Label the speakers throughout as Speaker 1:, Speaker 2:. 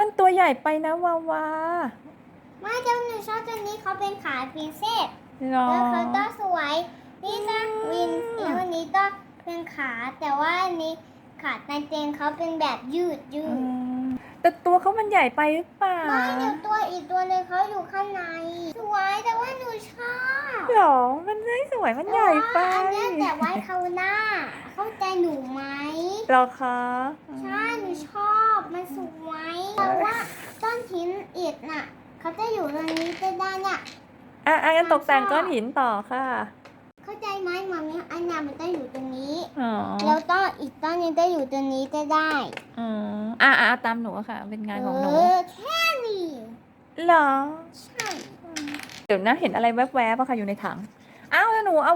Speaker 1: มันตัวใหญ่ไปนะวาวา
Speaker 2: ไม่เจ้าหนูชอบตัวนี้เขาเป็นขาพิเศษ
Speaker 1: หรอ
Speaker 2: แล้วเขาก็สวย นี่นะวินแล้วอันนี้ก็เป็นขาแต่ว่าอันนี้ขาในเตียงเขาเป็นแบบยืดยื
Speaker 1: อื
Speaker 2: ด
Speaker 1: มแต่ตัวเขามันใหญ่ไปหรือเปล่า
Speaker 2: ไม่เดี๋ยวตัวอีกตัวหนึงเขาอยู่ข้างใน สวยแต่ว่าหนูชอบ
Speaker 1: หรอ มันไม่สวยมันใหญ่ไป
Speaker 2: อันเนี้ยแต่ไว้เขาหน้า เข้าใจหนูไหม
Speaker 1: หรอคะ
Speaker 2: ใช่หนูชอบมันสวยแต่ว่าต้นหินอิฐ น่ะเขาจะอยู่ตรงนี้ก็ได้เนี่ย
Speaker 1: อะอะงั้นตกแต่งก้อนหินต่อค่ะ
Speaker 2: เข้าใจไหมมามีอันเนี้ยมันต้องอยู่ตรงนี้
Speaker 1: อ๋อ
Speaker 2: แล้วต้นอีกต้นหนึงจะอยู่ตรงนี้ก็ได้
Speaker 1: อ๋ออะอะเอาตามหนูอะค่ะ เป็นงานของหนู
Speaker 2: เออแค่นี้
Speaker 1: เหรอ
Speaker 2: ใช่
Speaker 1: เดี๋ยวนะเห็นอะไรแวบๆอะค่ะอยู่ในถัง อ้าวแล้วหนูเอา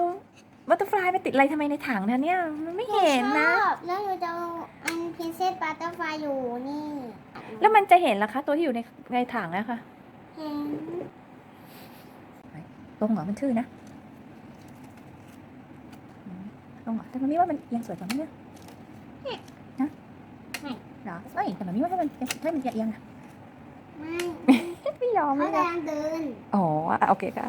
Speaker 1: บัตเตอร์ฟลายไปติดอะไรทำไมในถังเนี่ยเนี่ยมันไม่เห็นนะ
Speaker 2: ชอบแล้วหนูจะเอาอันพินเซสบัตเตอร์ไฟอยู่นี่
Speaker 1: แล้วมันจะเห็นเหรอคะ ตัวที่อยู่ในในถังอะค่ะ
Speaker 2: เห็น
Speaker 1: ตรงเหรอมันชื่อนะอืมตรงเหรอแต่มันไม่ว่ามันเอียงสวยกว่านี้นะนะเหรอเอ้ยแต่มันไม่ว่าให้มันให้มันเอียงอะ
Speaker 2: ไม่
Speaker 1: ไม่ยอม
Speaker 2: เขา
Speaker 1: ไม่ยอม
Speaker 2: กำลังเดิน
Speaker 1: อ๋ออะโอเคค่ะ